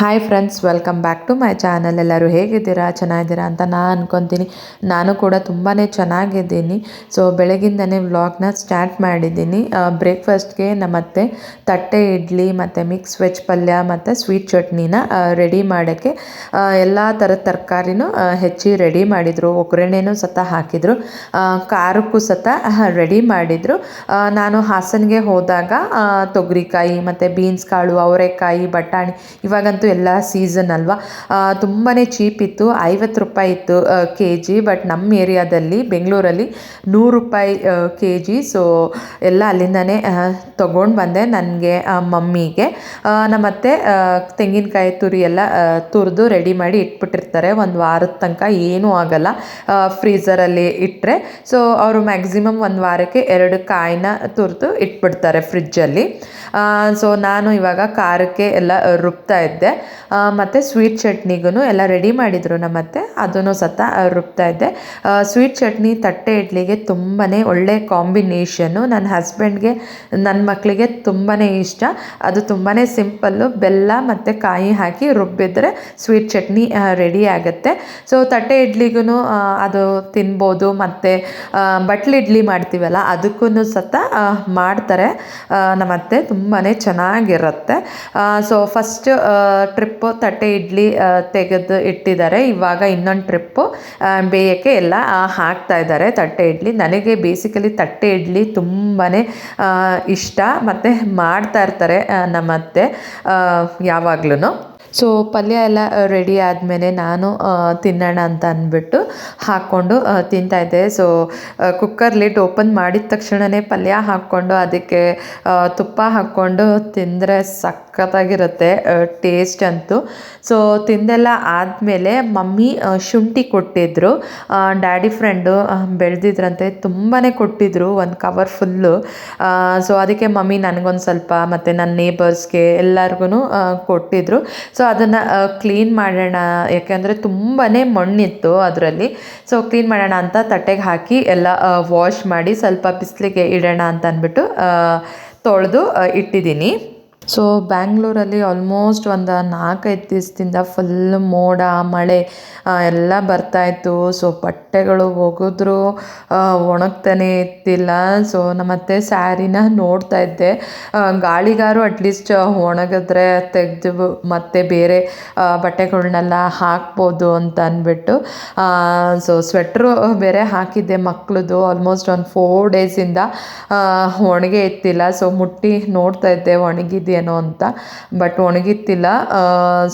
Hi friends welcome back to my channel ಎಲ್ಲರೂ ಹೇಗಿದ್ದೀರಾ? ಚೆನ್ನಾಗಿದ್ದೀರಾ ಅಂತ ನಾನು ಅನ್ಕೊತೀನಿ. ನಾನು ಕೂಡ ತುಂಬಾ ಚೆನ್ನಾಗಿದ್ದೀನಿ. ಸೊ ಬೆಳಗಿಂದನೇ ವ್ಲಾಗ್ನ ಸ್ಟಾರ್ಟ್ ಮಾಡಿದ್ದೀನಿ. ಬ್ರೇಕ್ಫಾಸ್ಟ್ಗೆ ನಮ್ಮತ್ತೆ ತಟ್ಟೆ ಇಡ್ಲಿ, ಮತ್ತು ಮಿಕ್ಸ್ ವೆಜ್ ಪಲ್ಯ, ಮತ್ತು ಸ್ವೀಟ್ ಚಟ್ನಿನ ರೆಡಿ ಮಾಡೋಕ್ಕೆ ಎಲ್ಲ ಥರದ ತರಕಾರಿನೂ ಹೆಚ್ಚಿ ರೆಡಿ ಮಾಡಿದರು. ಒಗ್ಗರಣೆನೂ ಸತ ಹಾಕಿದರು. ಖಾರಕ್ಕೂ ಸತ ರೆಡಿ ಮಾಡಿದರು. ನಾನು ಹಾಸನಗೆ ಹೋದಾಗ ತೊಗರಿಕಾಯಿ, ಮತ್ತು ಬೀನ್ಸ್ ಕಾಳು, ಅವರೆಕಾಯಿ, ಬಟಾಣಿ ಇವಾಗಂತೂ ಎಲ್ಲ ಸೀಸನ್ ಅಲ್ವಾ? ತುಂಬಾ ಚೀಪ್ ಇತ್ತು, ಐವತ್ತು ರೂಪಾಯಿ ಇತ್ತು ಕೆ ಜಿ ಬಟ್ ನಮ್ಮ ಏರಿಯಾದಲ್ಲಿ, ಬೆಂಗಳೂರಲ್ಲಿ ನೂರು ರೂಪಾಯಿ ಕೆ ಜಿ ಸೊ ಎಲ್ಲ ಅಲ್ಲಿಂದನೇ ತೊಗೊಂಡು ಬಂದೆ ನನಗೆ ಮಮ್ಮಿಗೆ. ನಮ್ಮತ್ತೆ ತೆಂಗಿನಕಾಯಿ ತುರಿ ಎಲ್ಲ ತುರಿದು ರೆಡಿ ಮಾಡಿ ಇಟ್ಬಿಟ್ಟಿರ್ತಾರೆ, ಒಂದು ವಾರದ ತನಕ ಏನೂ ಆಗಲ್ಲ ಫ್ರೀಝರಲ್ಲಿ ಇಟ್ಟರೆ ಸೊ ಅವರು ಮ್ಯಾಕ್ಸಿಮಮ್ ಒಂದು ವಾರಕ್ಕೆ ಎರಡು ಕಾಯಿನ ತುರಿದು ಇಟ್ಬಿಡ್ತಾರೆ ಫ್ರಿಜ್ಜಲ್ಲಿ ಸೊ ನಾನು ಇವಾಗ ಖಾರಕ್ಕೆ ಎಲ್ಲ ರುಬ್ತಾ ಇದ್ದೆ. ಮತ್ತು ಸ್ವೀಟ್ ಚಟ್ನಿಗೂ ಎಲ್ಲ ರೆಡಿ ಮಾಡಿದರು ನಮ್ಮತ್ತೆ ಅದನ್ನು ಸತ ರುಬ್ತಾ ಇದ್ದೆ. ಸ್ವೀಟ್ ಚಟ್ನಿ, ತಟ್ಟೆ ಇಡ್ಲಿಗೆ ತುಂಬಾ ಒಳ್ಳೆ ಕಾಂಬಿನೇಷನ್ನು ನನ್ನ ಹಸ್ಬೆಂಡ್ಗೆ ನನ್ನ ಮಕ್ಕಳಿಗೆ ತುಂಬಾ ಇಷ್ಟ. ಅದು ತುಂಬಾ ಸಿಂಪಲ್ಲು ಬೆಲ್ಲ ಮತ್ತು ಕಾಯಿ ಹಾಕಿ ರುಬ್ಬಿದ್ರೆ ಸ್ವೀಟ್ ಚಟ್ನಿ ರೆಡಿ ಆಗುತ್ತೆ. ಸೊ ತಟ್ಟೆ ಇಡ್ಲಿಗೂ ಅದು ತಿನ್ಬೋದು. ಮತ್ತು ಬಟ್ಲು ಇಡ್ಲಿ ಮಾಡ್ತೀವಲ್ಲ ಅದಕ್ಕೂ ಸತ ಮಾಡ್ತಾರೆ. ನಮ್ಮತ್ತೆ ತುಂಬಾ ಚೆನ್ನಾಗಿರುತ್ತೆ. ಸೊ ಫಸ್ಟ್ ಟ್ರಿಪ್ಪು ತಟ್ಟೆ ಇಡ್ಲಿ ತೆಗೆದು ಇಟ್ಟಿದ್ದಾರೆ. ಇವಾಗ ಇನ್ನೊಂದು ಟ್ರಿಪ್ಪು ಬೇಯೋಕ್ಕೆ ಎಲ್ಲ ಹಾಕ್ತಾ ಇದ್ದಾರೆ ತಟ್ಟೆ ಇಡ್ಲಿ. ನನಗೆ ಬೇಸಿಕಲಿ ತಟ್ಟೆ ಇಡ್ಲಿ ತುಂಬಾ ಇಷ್ಟ. ಮತ್ತು ಮಾಡ್ತಾ ಇರ್ತಾರೆ ನಮ್ಮತ್ತೆ ಯಾವಾಗ್ಲೂ ಸೊ ಪಲ್ಯ ಎಲ್ಲ ರೆಡಿ ಆದಮೇಲೆ ನಾನು ತಿನ್ನೋಣ ಅಂತ ಅಂದ್ಬಿಟ್ಟು ಹಾಕ್ಕೊಂಡು ತಿಂತಾಯಿದ್ದೆ ಸೊ ಕುಕ್ಕರ್ ಲಿಟ್ ಓಪನ್ ಮಾಡಿದ ತಕ್ಷಣವೇ ಪಲ್ಯ ಹಾಕ್ಕೊಂಡು ಅದಕ್ಕೆ ತುಪ್ಪ ಹಾಕ್ಕೊಂಡು ತಿಂದರೆ ಸಖತ್ತಾಗಿರುತ್ತೆ ಟೇಸ್ಟ್ ಅಂತೂ. ಸೊ ತಿಂದೆಲ್ಲ ಆದಮೇಲೆ ಮಮ್ಮಿ ಶುಂಠಿ ಕೊಟ್ಟಿದ್ದರು ಡ್ಯಾಡಿ ಫ್ರೆಂಡು ಬೆಳೆದಿದ್ರಂತೆ ತುಂಬಾ ಕೊಟ್ಟಿದ್ದರು ಒಂದು ಕವರ್ ಫುಲ್ಲು ಸೊ ಅದಕ್ಕೆ ಮಮ್ಮಿ ನನಗೊಂದು ಸ್ವಲ್ಪ ಮತ್ತು ನನ್ನ ನೇಬರ್ಸ್ಗೆ ಎಲ್ಲರಿಗೂ ಕೊಟ್ಟಿದ್ದರು ಸೊ ಅದನ್ನು ಕ್ಲೀನ್ ಮಾಡೋಣ. ಯಾಕೆಂದರೆ ತುಂಬಾ ಮಣ್ಣಿತ್ತು ಅದರಲ್ಲಿ. ಸೊ ಕ್ಲೀನ್ ಮಾಡೋಣ ಅಂತ ತಟ್ಟೆಗೆ ಹಾಕಿ ಎಲ್ಲ ವಾಶ್ ಮಾಡಿ ಸ್ವಲ್ಪ ಬಿಸಿಲಿಗೆ ಇಡೋಣ ಅಂತ ಅಂದ್ಬಿಟ್ಟು ತೊಳೆದು ಇಟ್ಟಿದ್ದೀನಿ. ಸೊ ಬ್ಯಾಂಗ್ಳೂರಲ್ಲಿ ಆಲ್ಮೋಸ್ಟ್ ಒಂದು ನಾಲ್ಕೈದು ದಿವಸದಿಂದ ಫುಲ್ ಮೋಡ, ಮಳೆ ಎಲ್ಲ ಬರ್ತಾಯಿತ್ತು ಸೊ ಬಟ್ಟೆಗಳು ಒಗೆದ್ರು ಒಣಗ್ತಾನೆ ಇತ್ತಿಲ್ಲ ಸೊ ನಮ್ಮತ್ತೆ ಸ್ಯಾರಿನ ನೋಡ್ತಾ ಇದ್ದೆ. ಗಾಳಿಗಾರು ಅಟ್ಲೀಸ್ಟ್ ಒಣಗಿದ್ರೆ ತೆಗೆದು ಮತ್ತೆ ಬೇರೆ ಬಟ್ಟೆಗಳನ್ನೆಲ್ಲ ಹಾಕ್ಬೋದು ಅಂತ ಅಂದ್ಬಿಟ್ಟು ಸೊ ಸ್ವೆಟ್ರು ಬೇರೆ ಹಾಕಿದ್ದೆ ಮಕ್ಳದ್ದು ಆಲ್ಮೋಸ್ಟ್ ಒಂದು ಫೋರ್ ಡೇಸಿಂದ ಒಣಗೆ ಇತ್ತಿಲ್ಲ ಸೊ ಮುಟ್ಟಿ ನೋಡ್ತಾ ಇದ್ದೆ ಒಣಗಿದ್ದೆ ಏನೋ ಅಂತ. ಬಟ್ ಒಣಗಿತ್ತಿಲ್ಲ.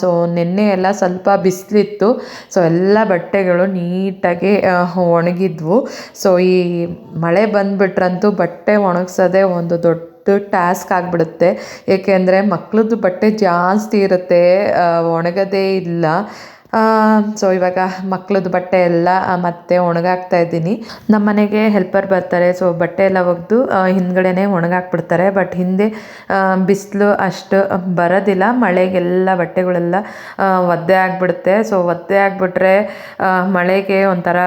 ಸೊ ನಿನ್ನೆ ಎಲ್ಲ ಸ್ವಲ್ಪ ಬಿಸಿಲಿತ್ತು. ಸೊ ಎಲ್ಲ ಬಟ್ಟೆಗಳು ನೀಟಾಗಿ ಒಣಗಿದ್ವು. ಸೊ ಈ ಮಳೆ ಬಂದುಬಿಟ್ರಂತೂ ಬಟ್ಟೆ ಒಣಗ್ಸೋದೇ ಒಂದು ದೊಡ್ಡ ಟಾಸ್ಕ್ ಆಗಿಬಿಡುತ್ತೆ. ಏಕೆಂದರೆ ಮಕ್ಳದ್ದು ಬಟ್ಟೆ ಜಾಸ್ತಿ ಇರುತ್ತೆ. ಒಣಗೋದೇ ಇಲ್ಲ. ಸೊ ಇವಾಗ ಮಕ್ಳದ್ದು ಬಟ್ಟೆ ಎಲ್ಲ ಮತ್ತೆ ಒಣಗಾಕ್ತಾ ಇದ್ದೀನಿ. ನಮ್ಮ ಮನೆಗೆ ಹೆಲ್ಪರ್ ಬರ್ತಾರೆ ಸೊ ಬಟ್ಟೆ ಎಲ್ಲ ಒಗೆದು ಹಿಂದ್ಗಡೆನೆ ಒಣಗಾಕ್ಬಿಡ್ತಾರೆ. ಬಟ್ ಹಿಂದೆ ಬಿಸಿಲು ಅಷ್ಟು ಬರೋದಿಲ್ಲ. ಮಳೆಗೆಲ್ಲ ಬಟ್ಟೆಗಳೆಲ್ಲ ಒದ್ದೆ ಆಗಿಬಿಡುತ್ತೆ. ಸೊ ಒದ್ದೆ ಆಗಿಬಿಟ್ರೆ ಮಳೆಗೆ ಒಂಥರ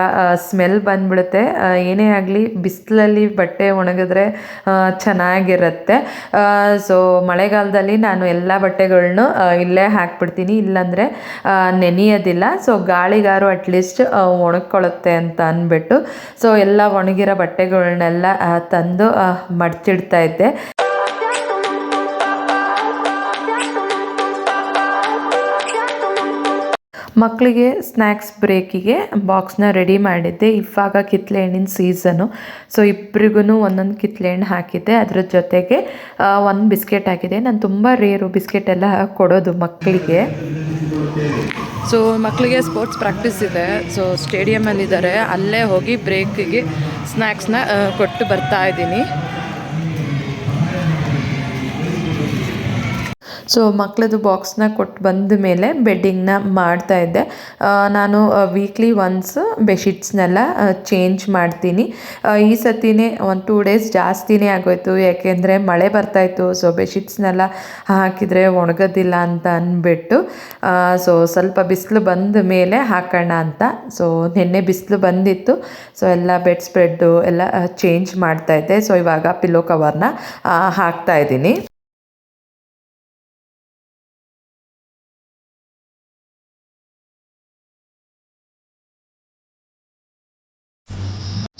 ಸ್ಮೆಲ್ ಬಂದ್ಬಿಡುತ್ತೆ. ಏನೇ ಆಗಲಿ, ಬಿಸಿಲಲ್ಲಿ ಬಟ್ಟೆ ಒಣಗಿದ್ರೆ ಚೆನ್ನಾಗಿರುತ್ತೆ. ಸೊ ಮಳೆಗಾಲದಲ್ಲಿ ನಾನು ಎಲ್ಲ ಬಟ್ಟೆಗಳನ್ನೂ ಇಲ್ಲೇ ಹಾಕ್ಬಿಡ್ತೀನಿ. ಇಲ್ಲಾಂದರೆ ನೆನೆಯ ಒಣಗೋದಿಲ್ಲ ಸೊ ಗಾಳಿಗಾರು ಅಟ್ಲೀಸ್ಟ್ ಒಣಗ್ಕೊಳ್ಳುತ್ತೆ ಅಂತ ಅಂದ್ಬಿಟ್ಟು ಸೊ ಎಲ್ಲ ಒಣಗಿರೋ ಬಟ್ಟೆಗಳನ್ನೆಲ್ಲ ತಂದು ಮಡಚಿಡ್ತಾ ಇದ್ದೆ. ಮಕ್ಕಳಿಗೆ ಸ್ನ್ಯಾಕ್ಸ್ ಬ್ರೇಕಿಗೆ ಬಾಕ್ಸ್ನ ರೆಡಿ ಮಾಡಿದ್ದೆ. ಇವಾಗ ಕಿತ್ಲೆ ಹಣ್ಣಿನ ಸೀಸನು ಸೊ ಇಬ್ಬರಿಗೂ ಒಂದೊಂದು ಕಿತ್ಲೆ ಹಣ್ಣು ಹಾಕಿದ್ದೆ. ಅದ್ರ ಜೊತೆಗೆ ಒಂದು ಬಿಸ್ಕೆಟ್ ಹಾಕಿದೆ ನಾನು ತುಂಬ ರೇರು ಬಿಸ್ಕೆಟ್ ಎಲ್ಲ ಕೊಡೋದು ಮಕ್ಕಳಿಗೆ ಸೊ ಮಕ್ಕಳಿಗೆ ಸ್ಪೋರ್ಟ್ಸ್ ಪ್ರಾಕ್ಟೀಸ್ ಇದೆ. ಸೊ ಸ್ಟೇಡಿಯಮಲ್ಲಿದ್ದಾರೆ ಅಲ್ಲೇ ಹೋಗಿ ಬ್ರೇಕಿಗೆ ಸ್ನ್ಯಾಕ್ಸ್ನ ಕೊಟ್ಟು ಬರ್ತಾ ಇದ್ದೀನಿ. ಸೊ ಮಕ್ಕಳದು ಬಾಕ್ಸ್ನ ಕೊಟ್ಟು ಬಂದ ಮೇಲೆ ಬೆಡ್ಡಿಂಗ್ನ ಮಾಡ್ತಾಯಿದ್ದೆ ನಾನು ವೀಕ್ಲಿ ಒನ್ಸ್ ಬೆಡ್ಶೀಟ್ಸ್ನೆಲ್ಲ ಚೇಂಜ್ ಮಾಡ್ತೀನಿ. ಈ ಸತಿನೇ ಒಂದು ಟೂ ಡೇಸ್ ಜಾಸ್ತಿನೇ ಆಗೋಯ್ತು. ಯಾಕೆಂದರೆ ಮಳೆ ಬರ್ತಾಯಿತ್ತು ಸೊ ಬೆಡ್ಶೀಟ್ಸ್ನೆಲ್ಲ ಹಾಕಿದರೆ ಒಣಗೋದಿಲ್ಲ ಅಂತ ಅಂದ್ಬಿಟ್ಟು ಸೊ ಸ್ವಲ್ಪ ಬಿಸಿಲು ಬಂದ ಮೇಲೆ ಹಾಕೋಣ ಅಂತ. ಸೊ ನಿನ್ನೆ ಬಿಸಿಲು ಬಂದಿತ್ತು. ಸೊ ಎಲ್ಲ ಬೆಡ್ ಸ್ಪ್ರೆಡ್ಡು ಎಲ್ಲ ಚೇಂಜ್ ಮಾಡ್ತಾಯಿದ್ದೆ ಸೊ ಇವಾಗ ಪಿಲ್ಲೋ ಕವರ್ನ ಹಾಕ್ತಾಯಿದ್ದೀನಿ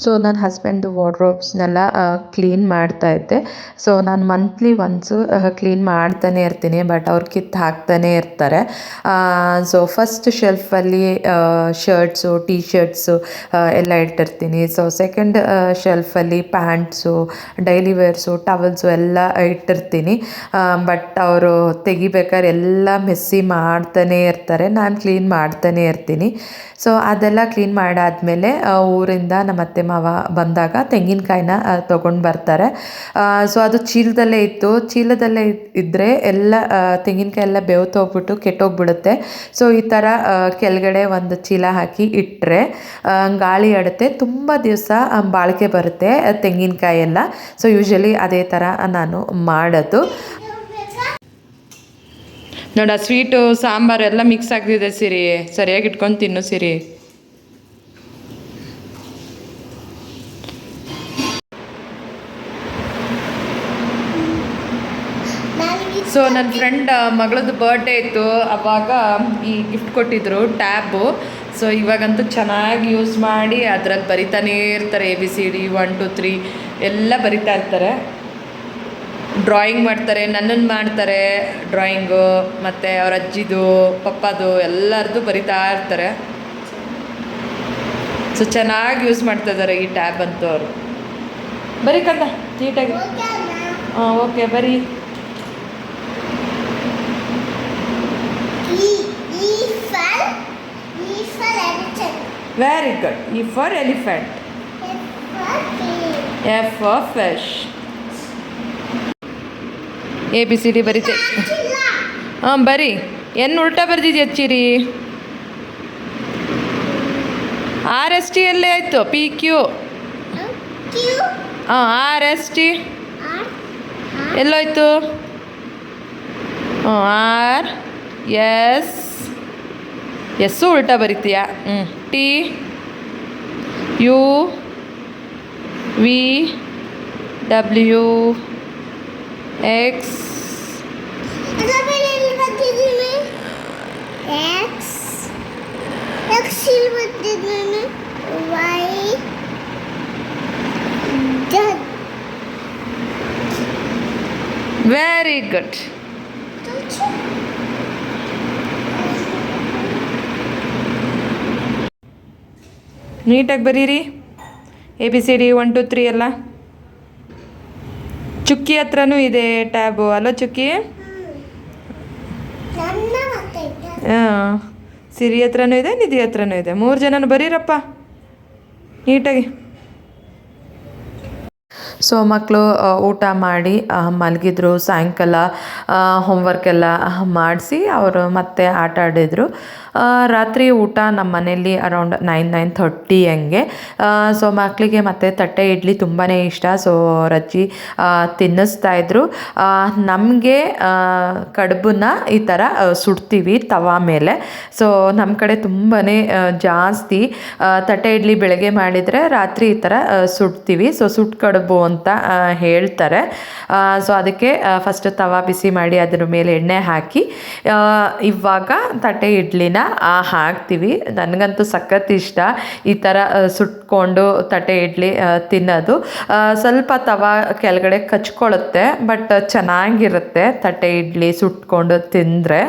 ಸೊ ನನ್ನ ಹಸ್ಬೆಂಡು ವಾರ್ಡ್ರೋಬ್ಸ್ನೆಲ್ಲ ಕ್ಲೀನ್ ಮಾಡ್ತಾ ಇದ್ದೆ. ಸೊ ನಾನು ಮಂತ್ಲಿ ಒನ್ಸು ಕ್ಲೀನ್ ಮಾಡ್ತಾನೆ ಇರ್ತೀನಿ ಬಟ್ ಅವ್ರು ಕಿತ್ತು ಹಾಕ್ತಾನೆ ಇರ್ತಾರೆ. ಸೊ ಫಸ್ಟ್ ಶೆಲ್ಫಲ್ಲಿ ಶರ್ಟ್ಸು ಟೀ ಶರ್ಟ್ಸು ಎಲ್ಲ ಇಟ್ಟಿರ್ತೀನಿ. ಸೊ ಸೆಕೆಂಡ್ ಶೆಲ್ಫಲ್ಲಿ ಪ್ಯಾಂಟ್ಸು ಡೈಲಿ ವೇರ್ಸು ಟವಲ್ಸು ಎಲ್ಲ ಇಟ್ಟಿರ್ತೀನಿ. ಬಟ್ ಅವರು ತೆಗಿಬೇಕಾದ್ರೆ ಎಲ್ಲ ಮೆಸ್ಸಿ ಮಾಡ್ತಾನೆ ಇರ್ತಾರೆ. ನಾನು ಕ್ಲೀನ್ ಮಾಡ್ತಾನೆ ಇರ್ತೀನಿ. ಸೊ ಅದೆಲ್ಲ ಕ್ಲೀನ್ ಮಾಡಾದಮೇಲೆ ಊರಿಂದ ನಮ್ಮ ಅತ್ತೆ ಮಾವ ಬಂದಾಗ ತೆಂಗಿನಕಾಯಿನ ತೊಗೊಂಡು ಬರ್ತಾರೆ. ಸೊ ಅದು ಚೀಲದಲ್ಲೇ ಇತ್ತು. ಚೀಲದಲ್ಲೇ ಇದ್ದರೆ ಎಲ್ಲ ತೆಂಗಿನಕಾಯಿ ಎಲ್ಲ ಬೆವ್ತೋಗ್ಬಿಟ್ಟು ಕೆಟ್ಟೋಗ್ಬಿಡುತ್ತೆ. ಸೊ ಈ ಥರ ಕೆಳಗಡೆ ಒಂದು ಚೀಲ ಹಾಕಿ ಇಟ್ಟರೆ ಗಾಳಿ ಆಡುತ್ತೆ. ತುಂಬ ದಿವಸ ಬಾಳಿಕೆ ಬರುತ್ತೆ ತೆಂಗಿನಕಾಯಿ ಎಲ್ಲ. ಸೊ ಯೂಶಲಿ ಅದೇ ಥರ ನಾನು ಮಾಡೋದು. ನೋಡ, ಸ್ವೀಟು, ಸಾಂಬಾರು ಎಲ್ಲ ಮಿಕ್ಸ್ ಆಗ್ತಿದೆ ಸಿರಿ. ಸರಿಯಾಗಿ ಇಟ್ಕೊಂಡು ತಿನ್ನು ಸಿರಿ. ಸೊ ನನ್ನ ಫ್ರೆಂಡ್ ಮಗಳದ್ದು ಬರ್ಡೇ ಇತ್ತು. ಅವಾಗ ಈ ಗಿಫ್ಟ್ ಕೊಟ್ಟಿದ್ರು ಟ್ಯಾಬು ಸೊ ಇವಾಗಂತೂ ಚೆನ್ನಾಗಿ ಯೂಸ್ ಮಾಡಿ ಅದ್ರಲ್ಲಿ ಬರಿತಾನೇ ಇರ್ತಾರೆ A B C D one two three ಎಲ್ಲ ಬರಿತಾ ಇರ್ತಾರೆ. ಡ್ರಾಯಿಂಗ್ ಮಾಡ್ತಾರೆ ನನ್ನನ್ನು ಮಾಡ್ತಾರೆ ಡ್ರಾಯಿಂಗು ಮತ್ತು ಅವ್ರ ಅಜ್ಜಿದು ಪಪ್ಪದು ಎಲ್ಲರದ್ದು ಬರಿತಾ ಇರ್ತಾರೆ. ಸೊ ಚೆನ್ನಾಗಿ ಯೂಸ್ ಮಾಡ್ತಾ ಇದ್ದಾರೆ ಈ ಟ್ಯಾಬ್ ಅಂತೂ ಅವರು ಬರೀ ಕಂದ ನೀಟಾಗಿ ಹಾಂ ಓಕೆ ಬರೀ. Very good E for elephant F for fish A B C D ಬರೀತೆ. ಹಾಂ, ಬರಿ. ಎನ್ ಉಲ್ಟಾ ಬರ್ದಿದ್ಯಾ ಚಿರಿ ಆರ್, ಎಸ್, ಟಿ ಎಲ್ಲೇ ಆಯಿತು. ಪಿ ಕ್ಯೂ ಹಾಂ, ಆರ್, ಎಸ್, ಟಿ. ಎಲ್ಲೋಯ್ತು? ಹಾಂ ಆರ್, ಎಸ್ ಎಸ್ಸು ಉಲ್ಟಾ ಬರಿತೀಯಾ ಹ್ಞೂ T U V W X very good ನೀಟಾಗಿ ಬರೀರಿ. A B C D one two three ಎಲ್ಲ. ಚುಕ್ಕಿ ಹತ್ರನೂ ಇದೆ ಟ್ಯಾಬು. ಅಲ್ಲ ಚುಕ್ಕಿ? ಹಾಂ. ಸಿರಿ ಹತ್ರನೂ ಇದೆ ನಿಧಿ ಹತ್ರನೂ ಇದೆ. ಮೂರು ಜನನು ಬರೀರಪ್ಪ. ನೀಟಾಗಿ. ಸೊ ಮಕ್ಕಳು ಊಟ ಮಾಡಿ ಮಲಗಿದ್ರು ಸಾಯಂಕಾಲ ಹೋಮ್ವರ್ಕ್ ಎಲ್ಲ ಮಾಡಿಸಿ ಅವರು ಮತ್ತೆ ಆಟ ಆಡಿದರು. ರಾತ್ರಿ ಊಟ ನಮ್ಮ ಮನೇಲಿ ಅರೌಂಡ್ ನೈನ್ ನೈನ್ ಥರ್ಟಿ ಹಂಗೆ. ಸೊ ಮಕ್ಕಳಿಗೆ ಮತ್ತೆ ತಟ್ಟೆ ಇಡ್ಲಿ ತುಂಬಾ ಇಷ್ಟ. ಸೊ ರಜ್ಜಿ ಆ, ತಿನ್ನಿಸ್ತಾ ಇದ್ರು. ನಮಗೆ ಕಡುಬನ್ನ ಈ ಥರ ಸುಡ್ತೀವಿ ತವಾ ಮೇಲೆ. ಸೊ ನಮ್ಮ ಕಡೆ ತುಂಬಾ ಜಾಸ್ತಿ ತಟ್ಟೆ ಇಡ್ಲಿ ಬೆಳಗ್ಗೆ ಮಾಡಿದರೆ ರಾತ್ರಿ ಈ ಥರ ಸುಡ್ತೀವಿ. ಸೊ ಸುಟ್ಟು ಕಡುಬು ಅಂತ ಹೇಳ್ತಾರೆ. ಸೊ ಅದಕ್ಕೆ ಫಸ್ಟ್ ತವಾ ಬಿಸಿ ಮಾಡಿ ಅದ್ರ ಮೇಲೆ ಎಣ್ಣೆ ಹಾಕಿ ಇವಾಗ ತಟ್ಟೆ ಇಡ್ಲಿನ ಹಾಕ್ತೀವಿ. ನನಗಂತೂ ಸಖತ್ ಇಷ್ಟ ಈ ಥರ ಸುಟ್ಕೊಂಡು ತಟ್ಟೆ ಇಡ್ಲಿ ತಿನ್ನೋದು. ಸ್ವಲ್ಪ ತವಾ ಕೆಳಗಡೆ ಕಚ್ಕೊಳ್ಳುತ್ತೆ, ಬಟ್ ಚೆನ್ನಾಗಿರುತ್ತೆ ತಟ್ಟೆ ಇಡ್ಲಿ ಸುಟ್ಕೊಂಡು ತಿಂದರೆ.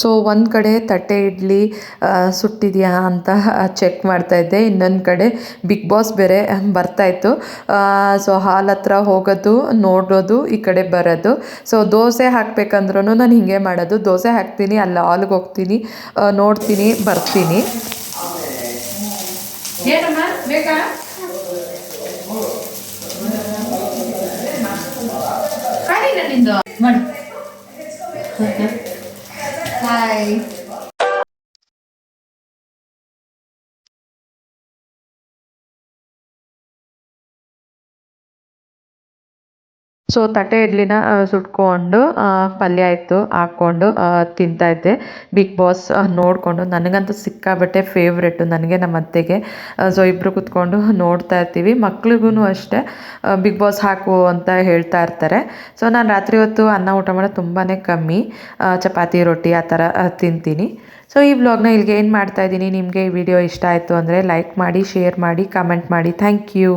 ಸೊ ಒಂದು ಕಡೆ ತಟ್ಟೆ ಇಡ್ಲಿ ಸುಟ್ಟಿದೆಯಾ ಅಂತ ಚೆಕ್ ಮಾಡ್ತಾ ಇದ್ದೆ. ಇನ್ನೊಂದು ಕಡೆ ಬಿಗ್ ಬಾಸ್ ಬೇರೆ ಬರ್ತಾಯಿತ್ತು ಸೊ ಹಾಲ್ ಹತ್ರ ಹೋಗೋದು, ನೋಡೋದು, ಈ ಕಡೆ ಬರೋದು. ಸೊ ದೋಸೆ ಹಾಕ್ಬೇಕಂದ್ರೂ ನಾನು ಹಿಂಗೆ ಮಾಡೋದು. ದೋಸೆ ಹಾಕ್ತೀನಿ, ಅಲ್ಲಿ ಹಾಲ್ಗೆ ಹೋಗ್ತೀನಿ ನೋಡ್ತೀನಿ, ಬರ್ತೀನಿ. ಮಾಡಿ. ಹಾಯ್ ಸೊ ತಟ್ಟೆ ಇಡ್ಲಿನ ಸುಟ್ಕೊಂಡು ಪಲ್ಯ ಇತ್ತು ಹಾಕ್ಕೊಂಡು ಆ, ತಿಂತಾ ಇದ್ದೆ. ಬಿಗ್ ಬಾಸ್ ನೋಡಿಕೊಂಡು ನನಗಂತೂ ಸಿಕ್ಕಾಬಟ್ಟೆ ಫೇವ್ರೆಟು ನನಗೆ ನಮ್ಮ ಅತ್ತೆಗೆ. ಸೊ ಇಬ್ಬರು ಕುತ್ಕೊಂಡು ನೋಡ್ತಾ ಇರ್ತೀವಿ. ಮಕ್ಳಿಗೂ ಅಷ್ಟೇ ಬಿಗ್ ಬಾಸ್ ಹಾಕು ಅಂತ ಹೇಳ್ತಾ ಇರ್ತಾರೆ. ಸೊ ನಾನು ರಾತ್ರಿ ಹೊತ್ತು ಅನ್ನ ಊಟ ಮಾಡೋದು ತುಂಬಾ ಕಮ್ಮಿ. ಚಪಾತಿ ರೊಟ್ಟಿ ಆ ಥರ ತಿಂತೀನಿ. ಸೊ ಈ ಬ್ಲಾಗ್ನ ಇಲ್ಲಿಗೆ ಏನು ಮಾಡ್ತಾ ಇದ್ದೀನಿ? ನಿಮಗೆ ಈ ವಿಡಿಯೋ ಇಷ್ಟ ಆಯಿತು ಅಂದರೆ ಲೈಕ್ ಮಾಡಿ ಶೇರ್ ಮಾಡಿ ಕಮೆಂಟ್ ಮಾಡಿ. Thank you